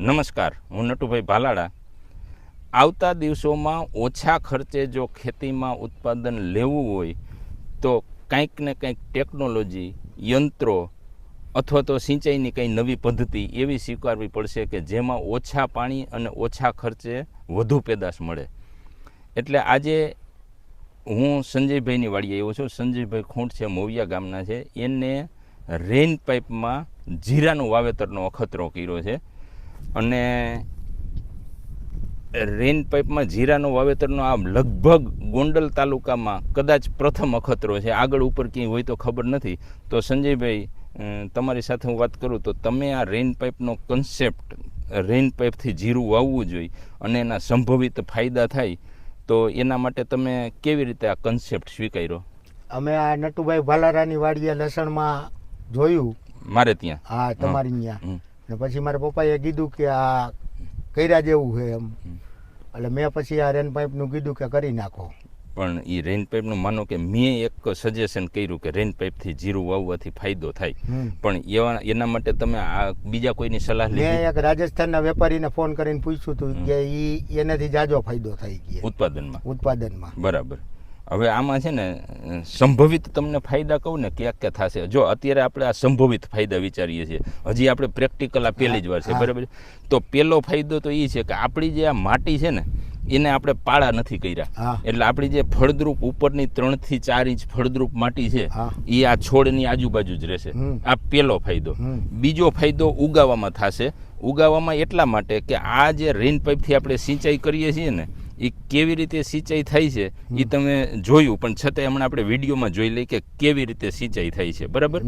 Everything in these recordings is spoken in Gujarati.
નમસ્કાર, હું નટુભાઈ ભાલાડા. આવતા દિવસોમાં ઓછા ખર્ચે જો ખેતીમાં ઉત્પાદન લેવું હોય, તો કંઈક ને કંઈક ટેકનોલોજી, યંત્રો અથવા તો સિંચાઈની કંઈ નવી પદ્ધતિ એવી સ્વીકારવી પડશે કે જેમાં ઓછા પાણી અને ઓછા ખર્ચે વધુ પેદાશ મળે. એટલે આજે હું સંજયભાઈની વાડીએ આવ્યો છું. સંજયભાઈ ખૂંટ છે, મોવિયા ગામના છે. એને રેન પાઇપમાં જીરાનું વાવેતરનો અખતરો કર્યો છે. અને રેન પાઇપમાં જીરાનો વાવેતરનો આ લગભગ ગોંડલ તાલુકામાં કદાચ પ્રથમ અખતરો છે. આગળ ઉપર ક્યાંય હોય તો ખબર નથી. તો સંજયભાઈ તમારી સાથે હું વાત કરું તો તમે આ રેન પાઇપનો કન્સેપ્ટ રેન પાઇપથી જીરું વાવવું જોઈએ અને એના સંભવિત ફાયદા થાય તો એના માટે તમે કેવી રીતે આ કન્સેપ્ટ સ્વીકાર્યો? અમે આ નટુભાઈ ભાલારાની વાડીએ લસણમાં જોયું. મારે ત્યાં? હા તમારી ત્યાં. ને પછી મારા પપ્પાએ કીધું કે આ કર્યા જેવું છે એમ. એટલે મેં પછી આ રેન પાઇપનું કીધું કે કરી નાખો. પણ એ રેન પાઇપનું માનો કે મેં એક સજેશન કર્યું કે રેન પાઇપથી જીરું વાવવાથી ફાયદો થાય. પણ એવા એના માટે તમે આ બીજા કોઈની સલાહ મેં એક રાજસ્થાનના વેપારીને ફોન કરીને પૂછ્યું હતું કે એ એનાથી જાજો ફાયદો થાય કે. ઉત્પાદનમાં? ઉત્પાદનમાં. બરાબર. હવે આમાં છે ને સંભવિત તમને ફાયદા કહું ને ક્યાં ક્યાં થશે. જો અત્યારે આપણે આ સંભવિત ફાયદા વિચારીએ છીએ હજી આપણે પ્રેક્ટિકલ આ પહેલી જ વાર છે. બરાબર? તો પહેલો ફાયદો તો એ છે કે આપણી જે આ માટી છે ને એને આપણે પાળા નથી કર્યા. એટલે આપણી જે ફળદ્રુપ ઉપરની ત્રણથી ચાર ઇંચ ફળદ્રુપ માટી છે એ આ છોડની આજુબાજુ જ રહેશે. આ પહેલો ફાયદો. બીજો ફાયદો ઉગાવામાં થશે. ઉગાવામાં એટલા માટે કે આ જે રેન પાઇપથી આપણે સિંચાઈ કરીએ છીએ ને એ કેવી રીતે સિંચાઈ થાય છે એ તમે જોયું પણ છતાંય હમણાં આપણે વિડીયોમાં જોઈ લઈએ કે કેવી રીતે સિંચાઈ થાય છે બરાબર?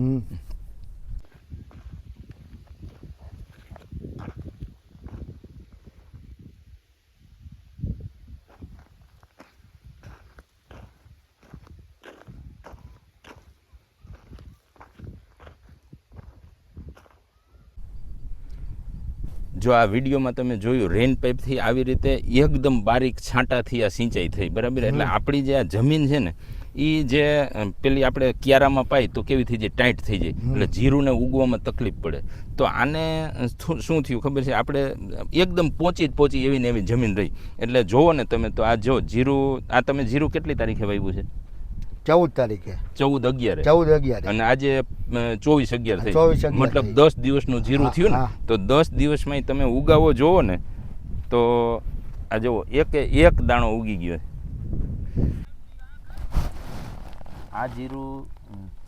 જો આ વિડીયોમાં તમે જોયું રેન પાઇપથી આવી રીતે એકદમ બારીક છાંટાથી આ સિંચાઈ થઈ બરાબર? એટલે આપણી જે આ જમીન છે ને એ જે પેલી આપણે ક્યારામાં પાઈ તો કેવી થઈ જાય? ટાઈટ થઈ જાય. એટલે જીરુંને ઉગવામાં તકલીફ પડે. તો આને શું થયું ખબર છે? આપણે એકદમ પહોંચી જ પહોંચી એવી ને એવી જમીન રહી. એટલે જોવો ને તમે તો આ જો જીરું આ તમે જીરું કેટલી તારીખે વાવ્યું છે? ચૌદ તારીખે. ચૌદ અગિયાર. ચૌદ અગિયાર. અને આજે ચોવીસ અગિયાર થઈ. ચોવીસ મતલબ દસ દિવસનું જીરું થયું ને તો દસ દિવસમાં તમે ઉગાવો જોવો ને તો આ જુઓ એક એક દાણો ઉગી ગયો. આ જીરું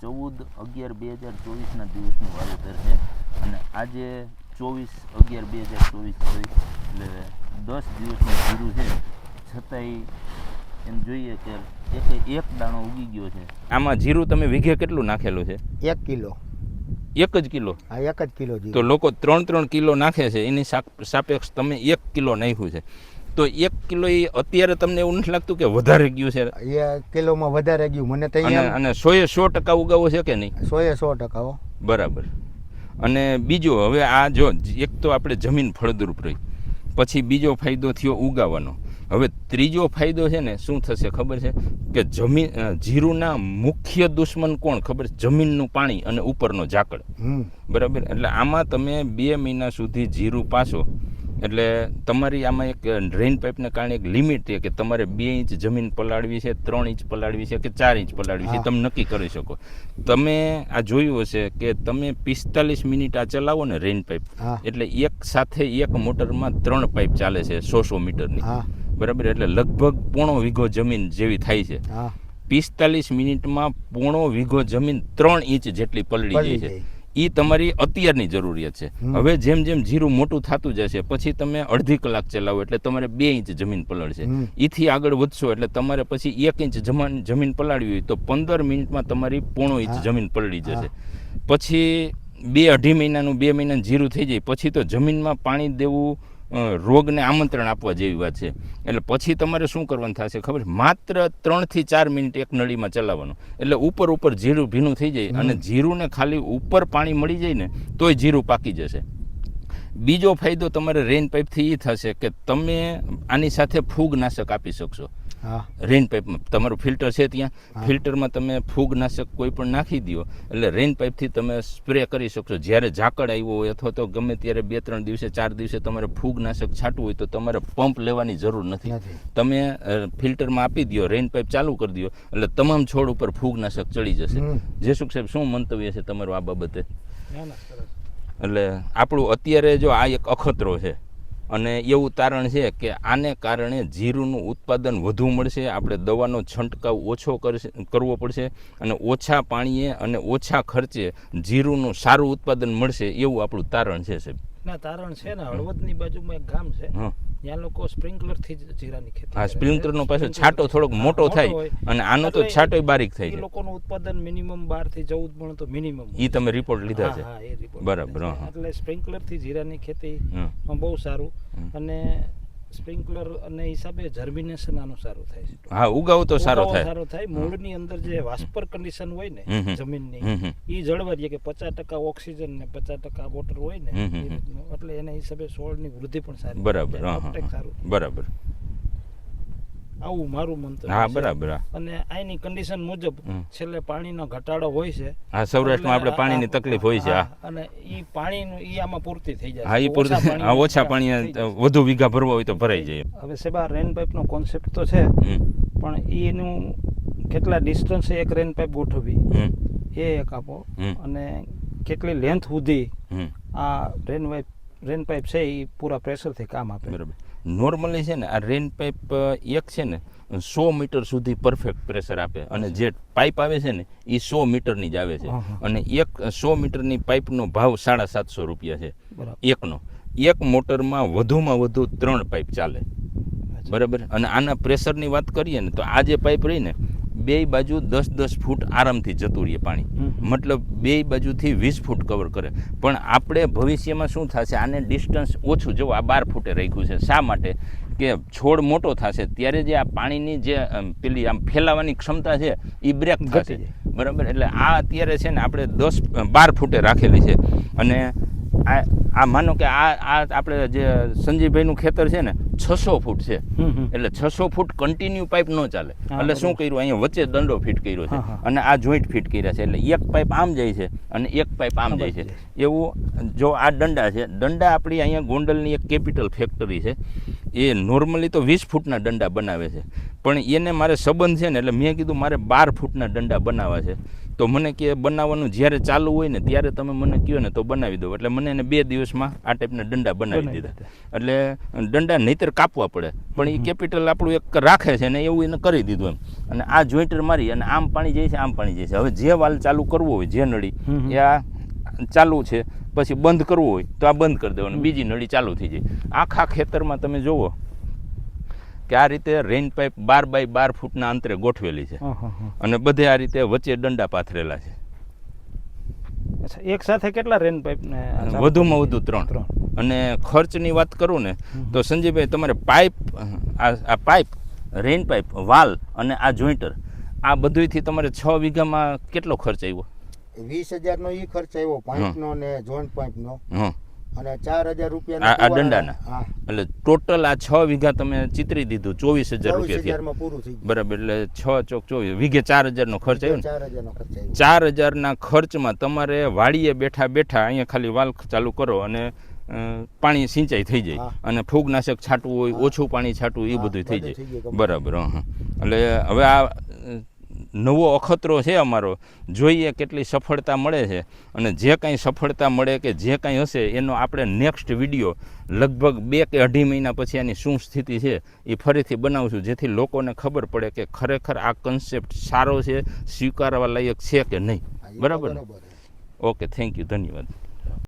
ચૌદ અગિયાર બે હજાર ચોવીસના દિવસનું વાવેતર છે. અને આજે ચોવીસ અગિયાર બે હજાર ચોવીસ થઈ એટલે દસ દિવસનું જીરું છે. છતાંય એમ જોઈએ કે એક એક દાણો ઉગી ગયો છે. આમાં જીરું તમે વીઘે કેટલું નાખેલું છે? એક કિલો. એક જ કિલો? આ એક જ કિલો તો લોકો ત્રણ ત્રણ કિલો નાખે છે એની સાપ- સાપેક્ષ તમે એક કિલો નાખ્યું છે. તો એક કિલો એ અત્યારે તમને એવું નથી લાગતું કે વધારે ગયું છે? એ કિલોમાં વધારે ગયું. મને તો અને સોએ સો ટકા ઉગાવો છે કે નહીં? સોએ સો ટકા બરાબર. અને બીજો હવે આ જો એક તો આપણે જમીન ફળદ્રુપ રહી. પછી બીજો ફાયદો થયો ઉગાવાનો હવે ત્રીજો ફાયદો છે ને શું થશે ખબર છે? કે જમીન જીરુના મુખ્ય દુશ્મન કોણ? ખબર? જમીનનું પાણી અને ઉપરનો ઝાકળ. બરાબર? એટલે આમાં તમે બે મહિના સુધી જીરું પાછો એટલે તમારી આમાં એક ડ્રેન પાઇપને કારણે એક લિમિટ છે કે તમારે બે ઇંચ જમીન પલાળવી છે ત્રણ ઇંચ પલાળવી છે કે ચાર ઇંચ પલાળવી છે. તમે નક્કી કરી શકો. તમે આ જોયું હશે કે તમે પિસ્તાલીસ મિનિટ આ ચલાવો ને રેન પાઇપ. એટલે એક સાથે એક મોટરમાં ત્રણ પાઇપ ચાલે છે સો સો મીટરની. બરાબર? એટલે લગભગ પોણો વીઘો જમીન જેવી થાય છે. પિસ્તાલીસ મિનિટમાં પોણો વીઘો જમીન ત્રણ ઇંચ જેટલી પલળી જાય છે. એ તમારી અત્યારની જરૂરિયાત છે. હવે જેમ જેમ જીરું મોટું થતું જશે પછી તમે અડધી કલાક ચલાવો એટલે તમારે બે ઇંચ જમીન પલળશે. એથી આગળ વધશો એટલે તમારે પછી એક ઇંચ જમાન જમીન પલાળવી હોય તો પંદર મિનિટમાં તમારી પોણો ઇંચ જમીન પલળી જશે. પછી બે અઢી મહિનાનું બે મહિનાનું જીરું થઈ જાય. પછી તો જમીનમાં પાણી દેવું રોગને આમંત્રણ આપવા જેવી વાત છે. એટલે પછી તમારે શું કરવાનું થશે ખબર છે? માત્ર ત્રણથી ચાર મિનિટ એક નળીમાં ચલાવવાનું. એટલે ઉપર ઉપર જીરું ભીનું થઈ જાય અને જીરુંને ખાલી ઉપર પાણી મળી જાય ને તોય જીરું પાકી જશે. બીજો ફાયદો તમારે રેન પાઇપથી એ થશે કે તમે આની સાથે ફૂગનાશક આપી શકશો. રેન પાઇપમાં તમારું ફિલ્ટર છે ત્યાં. ફિલ્ટરમાં તમે ફૂગનાશક કોઈ પણ નાખી દો એટલે રેન પાઇપથી તમે સ્પ્રે કરી શકશો. જ્યારે ઝાકળ આવ્યો હોય અથવા તો ગમે ત્યારે બે ત્રણ દિવસે ચાર દિવસે તમારે ફૂગનાશક છાંટવું હોય તો તમારે પંપ લેવાની જરૂર નથી. તમે ફિલ્ટરમાં આપી દો રેન પાઇપ ચાલુ કરી દો એટલે તમામ છોડ ઉપર ફૂગનાશક ચડી જશે. જે જેસુખ સાહેબ શું મંતવ્ય છે તમારું આ બાબતે? ના ના એટલે આપણું અત્યારે જો આ એક અખતરો છે. અને એવું તારણ છે કે આને કારણે જીરુંનું ઉત્પાદન વધુ મળશે. આપણે દવાનો છંટકાવ ઓછો કરશે કરવો પડશે અને ઓછા પાણીએ અને ઓછા ખર્ચે જીરુંનું સારું ઉત્પાદન મળશે એવું આપણું તારણ છે સાહેબ. ના તારણ છે ને હળવદની બાજુમાં એક ગામ છે. હા. ત્યાં લોકો સ્પ્રિંકલરથી જ જીરાની ખેતી હા. સ્પ્રિંકલરનો પાછો. છાંટો થોડોક મોટો થાય અને આનો તો છાંટો છાંટોય બારીક થાય છે લોકોનું ઉત્પાદન મિનિમમ 12 થી 14 મણ તો મિનિમમ એ તમે રિપોર્ટ લીધા છે બરાબર. એટલે સ્પ્રિંકલરથી જીરાની ખેતી બહુ સારું અને સ્પ્રિંકલર અને હિસાબે જર્મિનેશન આનું સારું થાય છે હા ઉગાવ તો સારો થાય સારો થાય મૂળની અંદર જે વાસ્પર કન્ડિશન હોય ને. જમીનની. એ જળવાઈ રહે કે પચાસ ટકા ઓક્સિજન ને પચાસ ટકા વોટર હોય ને. એટલે એના હિસાબે સોળની વૃદ્ધિ પણ સારી બરાબર. સારું બરાબર આવું મારું મંતવ્ય હા બરાબર અને આની કન્ડિશન મુજબ છેલ્લે પાણીનો ઘટાડો હોય છે. હા સૌરાષ્ટ્રમાં આપણે પાણીની તકલીફ હોય છે અને એ પાણીનું એ આમાં પૂર્તિ થઈ જાય હા એ પૂરતું હા ઓછા પાણી વધુ વીઘા ભરવા હોય તો ભરાઈ જાય હવે સેબા રેન પાઇપનો કોન્સેપ્ટ તો છે પણ એનું કેટલા ડિસ્ટન્સ એક રેન પાઇપ ગોઠવવી? હમ, એ એક આપો. અને કેટલી લેન્થ સુધી આ રેન પાઇપ રેન પાઇપ છે એ પૂરા પ્રેશરથી કામ આપે. બરાબર. નોર્મલી છે ને આ રેન પાઇપ એક છે ને સો મીટર સુધી પરફેક્ટ પ્રેશર આપે. અને જે પાઇપ આવે છે ને એ સો મીટરની જ આવે છે. અને એક સો મીટરની પાઇપનો ભાવ સાડા સાતસો રૂપિયા છે. એકનો. એક મોટરમાં વધુમાં વધુ ત્રણ પાઇપ ચાલે. બરાબર? અને આના પ્રેશરની વાત કરીએ ને તો આ જે પાઇપ રહી ને બે બાજુ દસ દસ ફૂટ આરામથી જતું રહીએ પાણી. મતલબ બે બાજુથી વીસ ફૂટ કવર કરે. પણ આપણે ભવિષ્યમાં શું થશે? આને ડિસ્ટન્સ ઓછું જો આ બાર ફૂટે રાખ્યું છે શા માટે? કે છોડ મોટો થશે ત્યારે જે આ પાણીની જે પેલી આમ ફેલાવાની ક્ષમતા છે એ બ્રેક ઘટી થશે. બરાબર? એટલે આ અત્યારે છે ને આપણે દસ બાર ફૂટે રાખેલી છે. અને આ આ માનો કે આ આ આપણે જે સંજીવભાઈનું ખેતર છે ને છસો ફૂટ છે. એટલે છસો ફૂટ કન્ટિન્યુ પાઇપ ન ચાલે. એટલે શું કર્યું? અહીંયા વચ્ચે દંડો ફિટ કર્યો છે. અને આ જોઈન્ટ ફિટ કર્યા છે. એટલે એક પાઇપ આમ જાય છે અને એક પાઇપ આમ જાય છે. એવું જો આ દંડા છે દંડા આપણી અહીંયા ગોંડલની એક કેપિટલ ફેક્ટરી છે. એ નોર્મલી તો વીસ ફૂટના દંડા બનાવે છે. પણ એને મારે સંબંધ છે ને એટલે મેં કીધું મારે બાર ફૂટના દંડા બનાવવા છે. તો મને કે બનાવવાનું જ્યારે ચાલુ હોય ને ત્યારે તમે મને કહો ને તો બનાવી દો. એટલે મને એને બે દિવસમાં આ ટાઈપના દંડા બનાવી દીધા. એટલે દંડા નહીતર કાપવા પડે. પણ એ કેપિટલ આપણું એક રાખે છે ને એવું એને કરી દીધું એમ. અને આ જોઈન્ટર મારી અને આમ પાણી જાય છે આમ પાણી જાય છે. હવે જે વાલ ચાલુ કરવો હોય જે નળી. એ આ ચાલુ છે પછી બંધ કરવું હોય તો આ બંધ કરી દેવાનું. બીજી નળી ચાલુ થઈ જાય. આખા ખેતરમાં તમે જુઓ કે આ રીતે રેન પાઇપ બાર બાય બાર ફૂટના અંતરે ગોઠવેલી છે. અને બધે આ રીતે વચ્ચે દંડા પાથરેલા છે. અચ્છા એક સાથે કેટલા રેન પાઇપ ને વધુમાં વધુ ત્રણ. અને ખર્ચની વાત કરું ને તો સંજયભાઈ તમારે પાઇપ આ આ પાઇપ રેન પાઇપ વાલ અને આ જોઈન્ટર આ બધુંયથી તમારે છ વીઘામાં કેટલો ખર્ચ આવ્યો? વીસ હજાર નો ખર્ચ આવ્યો પાઇપ નો ને જોઈન્ટ પાઇપ નો હં અને ચાર હજાર રૂપિયા આ- દંડાના? એટલે ટોટલ આ છ વીઘા તમે ચિતરી દીધું ચોવીસ હજાર રૂપિયા બરાબર એટલે છ ચોક ચોવીસ વીઘે ચાર હજારનો ખર્ચ આવ્યો ને? ચાર હજાર નો ખર્ચ આવ્યો. ચાર હજારના ખર્ચમાં તમારે વાડીએ બેઠા બેઠા અહીંયા ખાલી વાલ ચાલુ કરો અને પાણી સિંચાઈ થઈ જાય. અને ફૂગનાશક છાંટવું હોય ઓછું પાણી છાંટવું એ બધું થઈ જાય. બરાબર. એટલે હવે આ નવો અખતરો છે અમારો. જોઈએ કેટલી સફળતા મળે છે. અને જે કાંઈ સફળતા મળે કે જે કાંઈ હશે એનો આપણે નેક્સ્ટ વીડિયો લગભગ બે કે અઢી મહિના પછી આની શું સ્થિતિ છે એ ફરીથી બનાવશું જેથી લોકોને ખબર પડે કે ખરેખર આ કન્સેપ્ટ સારો છે સ્વીકારવા લાયક છે કે નહીં. બરાબર. ઓકે થેન્ક યુ ધન્યવાદ.